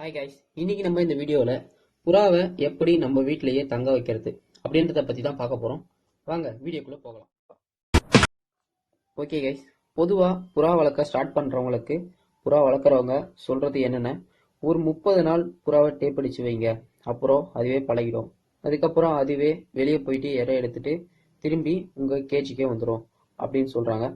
Hi guys இன்னைக்கு நம்ம இந்த வீடியோவில் புறாவை எப்படி நம்ம வீட்டிலேயே தங்க வைக்கிறது அப்படின்றத பற்றி தான் பார்க்க போகிறோம் வாங்க வீடியோக்குள்ளே போகலாம். ஓகே கைஸ் பொதுவாக புறா வளர்க்க ஸ்டார்ட் பண்ணுறவங்களுக்கு புறா வளர்க்குறவங்க சொல்கிறது என்னென்ன ஒரு முப்பது நாள் புறாவை டேப் அடிச்சு வைங்க. அப்புறம் அதுவே பழகிடும். அதுக்கப்புறம் அதுவே வெளியே போயிட்டு இறை எடுத்துட்டு திரும்பி உங்கள் கேஜிக்கே வந்துடும் அப்படின்னு சொல்கிறாங்க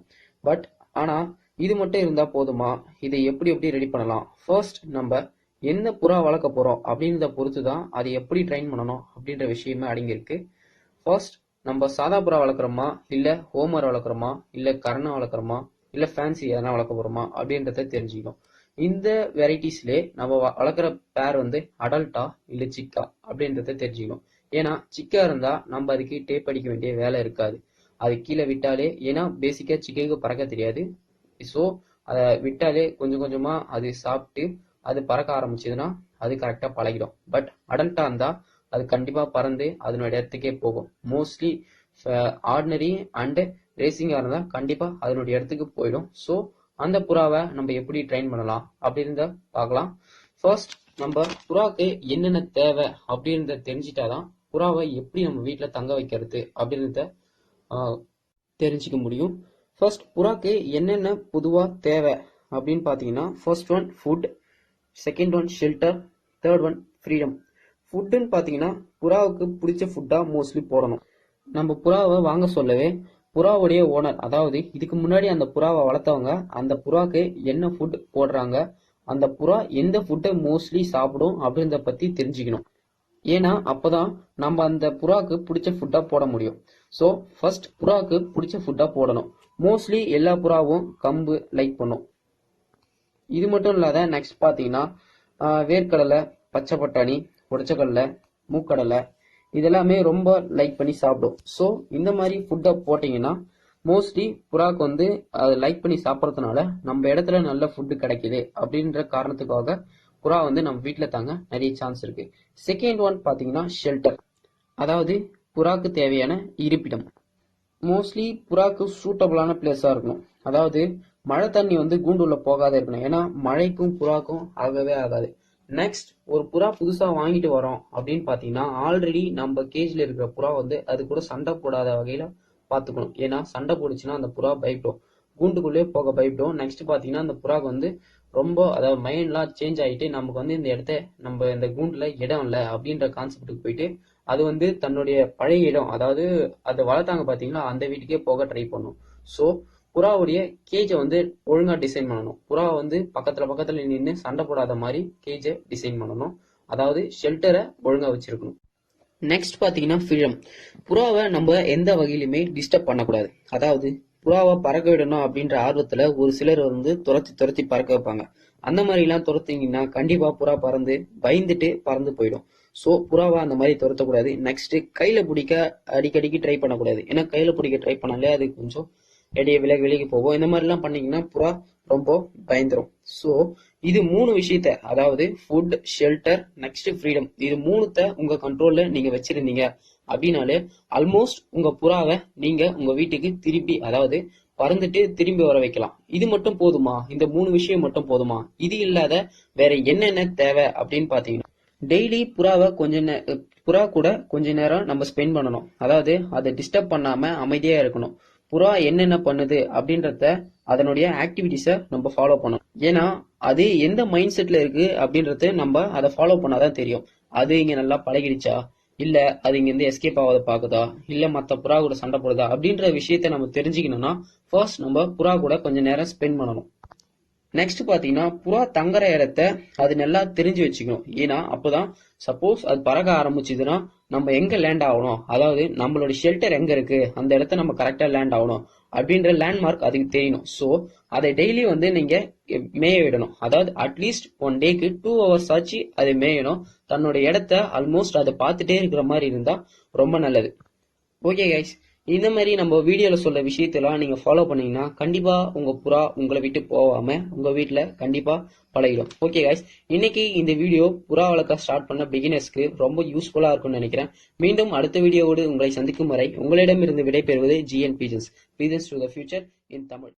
பட் ஆனால் இது மட்டும் இருந்தால் போதுமா? இதை எப்படி எப்படி ரெடி பண்ணலாம்? ஃபர்ஸ்ட் நம்ம என்ன புறா வளர்க்க போகிறோம் அப்படின்றத பொறுத்து தான் அதை எப்படி ட்ரைன் பண்ணணும் அப்படின்ற விஷயமே அடங்கியிருக்கு. ஃபர்ஸ்ட் நம்ம சாதா புறா வளர்க்குறோமா? இல்லை ஹோமர் வளர்க்குறோமா? இல்லை கரணா வளர்க்குறோமா? இல்லை ஃபேன்சி எதனா வளர்க்க போகிறோமா அப்படின்றத தெரிஞ்சுக்கணும். இந்த வெரைட்டிஸ்லே நம்ம வளர்க்குற பேர் வந்து அடல்ட்டா இல்லை சிக்கா அப்படின்றத தெரிஞ்சுக்கணும். ஏன்னா சிக்கா இருந்தால் நம்ம அதுக்கு டேப் அடிக்க வேண்டிய வேலை இருக்காது. அது கீழே விட்டாலே ஏன்னா பேசிக்காக சிக்கனுக்கு பறக்க தெரியாது. ஸோ அதை விட்டாலே கொஞ்சம் கொஞ்சமாக அது சாப்பிட்டு அது பறக்க ஆரம்பிச்சதுன்னா அது கரெக்டாக பழகிடும். பட் அடல்ட்டாக இருந்தால் அது கண்டிப்பாக பறந்து அதனோட இடத்துக்கே போகும். மோஸ்ட்லி ஆர்டினரி அண்டு ரேசிங்காக இருந்தால் கண்டிப்பாக அதனுடைய இடத்துக்கு போயிடும். ஸோ அந்த புறாவை நம்ம எப்படி ட்ரெயின் பண்ணலாம் அப்படின்றத பார்க்கலாம். ஃபர்ஸ்ட் நம்ம புறாக்கு என்னென்ன தேவை அப்படின்றத தெரிஞ்சிட்டாதான் புறாவை எப்படி நம்ம வீட்டில் தங்க வைக்கிறது அப்படின்றத தெரிஞ்சுக்க முடியும். ஃபர்ஸ்ட் புறாக்கு என்னென்ன பொதுவாக தேவை அப்படின்னு பார்த்தீங்கன்னா first one food second one shelter third one freedom ஃபுட்டுன்னு பார்த்தீங்கன்னா புறாவுக்கு பிடிச்ச ஃபுட்டாக மோஸ்ட்லி போடணும். நம்ம புறாவை வாங்க சொல்லவே புறாவுடைய ஓனர் அதாவது இதுக்கு முன்னாடி அந்த புறாவை வளர்த்தவங்க அந்த புறாவுக்கு என்ன ஃபுட் போடுறாங்க அந்த புறா எந்த ஃபுட்டை மோஸ்ட்லி சாப்பிடும் அப்படின்றத பற்றி தெரிஞ்சுக்கணும். ஏன்னா அப்போதான் நம்ம அந்த புறாவுக்கு பிடிச்ச ஃபுட்டாக போட முடியும். ஸோ ஃபர்ஸ்ட் புறாவுக்கு பிடிச்ச ஃபுட்டாக போடணும். மோஸ்ட்லி எல்லா புறாவும் கம்பு லைக் பண்ணும். இது மட்டும் இல்லாத நெக்ஸ்ட் பார்த்தீங்கன்னா வேர்க்கடலை பச்சை பட்டாணி உடச்சக்கடலை மூக்கடலை இதெல்லாமே ரொம்ப லைக் பண்ணி சாப்பிடும். ஸோ இந்த மாதிரி ஃபுட்டை போட்டிங்கன்னா மோஸ்ட்லி புறாக்கு வந்து அதை லைக் பண்ணி சாப்பிட்றதுனால நம்ம இடத்துல நல்ல ஃபுட்டு கிடைக்குது அப்படின்ற காரணத்துக்காக புறா வந்து நம்ம வீட்டில் தாங்க நிறைய சான்ஸ் இருக்குது செகண்ட் ஒன் பார்த்தீங்கன்னா ஷெல்டர் அதாவது புறாக்கு தேவையான இருப்பிடம். மோஸ்ட்லி புறாக்கு சூட்டபிளான பிளேஸாக இருக்கணும். அதாவது மழை தண்ணி வந்து கூண்டுள்ள போகாத இருக்கணும். ஏன்னா மழைக்கும் புறாக்கும் ஆகவே ஆகாது. நெக்ஸ்ட் ஒரு புறா புதுசாக வாங்கிட்டு வரோம் அப்படின்னு பார்த்தீங்கன்னா ஆல்ரெடி நம்ம கேஜில் இருக்கிற புறா வந்து அது கூட சண்டை போடாத வகையில் பார்த்துக்கணும். ஏன்னா சண்டை போடுச்சுன்னா அந்த புறா பயப்படும். கூண்டுக்குள்ளேயே போக பயப்படும். நெக்ஸ்ட் பார்த்தீங்கன்னா அந்த புறாக்கு வந்து ரொம்ப அதாவது மைண்ட்லாம் சேஞ்ச் ஆகிட்டு நமக்கு வந்து இந்த இடத்த நம்ம இந்த கூண்டில் இடம் இல்லை அப்படின்ற கான்செப்ட்டுக்கு போயிட்டு அது வந்து தன்னுடைய பழைய இடம் அதாவது அதை வளர்த்தாங்க பார்த்தீங்களா அந்த வீட்டுக்கே போக ட்ரை பண்ணும். ஸோ புறாவுடைய கேஜை வந்து ஒழுங்காக டிசைன் பண்ணணும். புறா வந்து பக்கத்தில் பக்கத்தில் நின்று சண்டை போடாத மாதிரி கேஜை டிசைன் பண்ணணும். அதாவது ஷெல்டரை ஒழுங்காக வச்சிருக்கணும். நெக்ஸ்ட் பார்த்தீங்கன்னா ஃப்ரீடம் புறாவை நம்ம எந்த வகையிலுமே டிஸ்டர்ப் பண்ணக்கூடாது. அதாவது புறாவை பறக்க விடணும் அப்படின்ற ஆர்வத்தில் ஒரு சிலர் வந்து துரத்தி துரத்தி பறக்க வைப்பாங்க. அந்த மாதிரிலாம் துரத்திங்கன்னா கண்டிப்பாக புறா பறந்து பயந்துட்டு பறந்து போயிடும். ஸோ புறாவை அந்த மாதிரி துரத்தக்கூடாது. நெக்ஸ்ட் கையில் பிடிக்க அடிக்கடிக்கு ட்ரை பண்ணக்கூடாது. ஏன்னா கையில் பிடிக்க ட்ரை பண்ணாலே அது கொஞ்சம் இடையே விலகி விலகி போகும். இந்த மாதிரிலாம் பண்ணீங்கன்னா புறா ரொம்ப பயந்துரும். ஸோ இது மூணு விஷயத்த அதாவது ஃபுட் ஷெல்டர் நெக்ஸ்ட் ஃப்ரீடம் இது மூணுத்த உங்க கண்ட்ரோல்ல நீங்க வச்சிருந்தீங்க. அப்படின்னாலே ஆல்மோஸ்ட் உங்க புறாவை நீங்க உங்க வீட்டுக்கு திருப்பி அதாவது பறந்துட்டு திரும்பி வர வைக்கலாம். இது மட்டும் போதுமா? இந்த மூணு விஷயம் மட்டும் போதுமா? இது இல்லாத வேற என்னென்ன தேவை அப்படின்னு பாத்தீங்கன்னா டெய்லி புறாவை கொஞ்ச நேரம் புறா கூட கொஞ்ச நேரம் நம்ம ஸ்பெண்ட் பண்ணணும். அதாவது அதை டிஸ்டர்ப் பண்ணாம அமைதியா இருக்கணும். புறா என்னென்ன பண்ணுது அப்படின்றத அதனுடைய ஆக்டிவிட்டிஸை நம்ம ஃபாலோ பண்ணணும். ஏன்னா அது எந்த மைண்ட் செட்ல இருக்கு அப்படின்றத நம்ம அதை ஃபாலோ பண்ணாதான் தெரியும். அது இங்க நல்லா பழகிடுச்சா? இல்ல அது இங்க இருந்து எஸ்கேப் ஆகாத பாக்குதா? இல்ல மத்த புறா கூட சண்டை போடுதா? அப்படின்ற விஷயத்த நம்ம தெரிஞ்சுக்கணும்னா ஃபர்ஸ்ட் நம்ம புறா கூட கொஞ்ச நேரம் ஸ்பெண்ட் பண்ணணும். நெக்ஸ்ட் பாத்தீங்கன்னா புறா தங்குற இடத்த அது நல்லா தெரிஞ்சு வச்சுக்கணும். ஏன்னா அப்போதான் சப்போஸ் அது பறக்க ஆரம்பிச்சதுன்னா நம்ம எங்க லேண்ட் ஆகணும்? அதாவது நம்மளோட ஷெல்டர் எங்க இருக்கு? அந்த இடத்த நம்ம கரெக்டா லேண்ட் ஆகணும். அப்படின்ற லேண்ட்மார்க் அதுக்கு தெரியணும் ஸோ அதை டெய்லி வந்து நீங்க மேய விடணும். அதாவது அட்லீஸ்ட் ஒன் டேக்கு டூ ஹவர்ஸ் ஆச்சு அது மேயணும். தன்னோட இடத்த ஆல்மோஸ்ட் அதை பார்த்துட்டே இருக்கிற மாதிரி இருந்தா ரொம்ப நல்லது. ஓகே கைஸ் இந்த மாதிரி நம்ம வீடியோல சொல்ல விஷயத்தெல்லாம் நீங்க ஃபாலோ பண்ணீங்கன்னா கண்டிப்பா உங்க புறா உங்களை விட்டு போகாம உங்க வீட்டில் கண்டிப்பா பழகிடும். ஓகே கைஸ் இன்னைக்கு இந்த வீடியோ புறா வளர்க்க ஸ்டார்ட் பண்ண பிகினர்ஸ்க்கு ரொம்ப யூஸ்ஃபுல்லா இருக்கும்னு நினைக்கிறேன். மீண்டும் அடுத்த வீடியோவோடு உங்களை சந்திக்கும் வரை உங்களிடமிருந்து விடைபெறுவது GN pigeons pigeons to the future in Tamil